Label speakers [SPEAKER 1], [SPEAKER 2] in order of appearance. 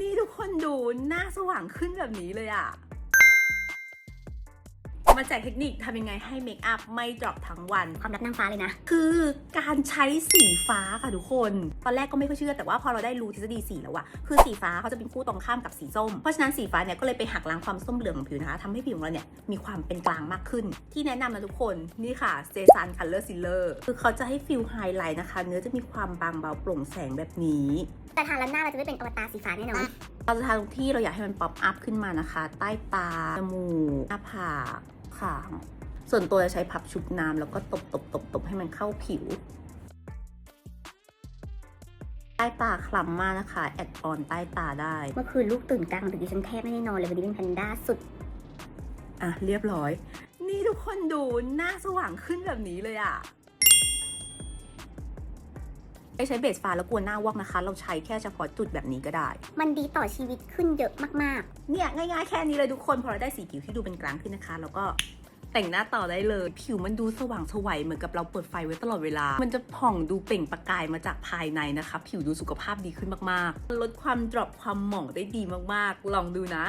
[SPEAKER 1] นี่ทุกคนดูหน้าสว่างขึ้นแบบนี้เลยอะ มาแจกเทคนิคทำยังไงให้เมคอัพไม่ดรอปทั้งวัน
[SPEAKER 2] ความลับนางฟ้าเลยนะ
[SPEAKER 1] คือการใช้สีฟ้าค่ะทุกคน ตอนแรกก็ไม่ค่อยเชื่อแต่ว่าพอเราได้รู้ทฤษฎีสีแล้วอะคือสีฟ้าเขาจะเป็นคู่ตรงข้ามกับสีส้ม เพราะฉะนั้นสีฟ้าเนี่ยก็เลยไปหักล้างความส้มเหลืองของผิวนะคะทำให้ผิวของเราเนี่ยมีความเป็นกลางมากขึ้น ที่แนะนำนะทุกคนนี่ค่ะเซซันคัลเลอร์ซิลเลอร์คือเขาจะให้ฟิลไฮไลท์นะคะ เนื้อจะมีความบางเบาโปร่งแสงแบบนี้
[SPEAKER 2] แต่ทาแล้วหน้าเราจะไม่เป็นอวตารสีฟ้าแน่นอน
[SPEAKER 1] เราจะทาตรงที่เราอยากให้มันป๊อปอัพขึ้นมานะคะ ใต้ตาจมูกหน้าผาก ขาง ส่วนตัวจะใช้พับชุบน้ำแล้วก็ตบตบตบตบให้มันเข้าผิวใต้ตาคล้ำมากนะคะ แอดออนใต้ตาได้
[SPEAKER 2] เมื่อคืนลูกตื่นกลางดึกดิฉันแทบไม่ได้นอนเลยวันนี้เป็นแพนด้าสุด
[SPEAKER 1] อะ เรียบร้อย นี่ทุกคนดูหน้าสว่างขึ้นแบบนี้เลยอะ ไม่ใช้เบสฟ้าแล้วกลัวหน้าวอกนะคะ เราใช้แค่เฉพาะจุดแบบนี้ก็ได้
[SPEAKER 2] มันดีต่อชีวิตขึ้นเยอะมาก
[SPEAKER 1] เนี่ยง่ายๆแค่นี้เลยทุกคนพอเราได้สีผิวที่ดูเป็นกลางขึ้นนะคะ แล้วก็แต่งหน้าต่อได้เลย ผิวมันดูสว่างสวัยเหมือนกับเราเปิดไฟไว้ตลอดเวลา มันจะผ่องดูเปล่งประกายมาจากภายในนะคะ ผิวดูสุขภาพดีขึ้นมากๆ ลดความดรอปความหมองได้ดีมากๆ ลองดูนะ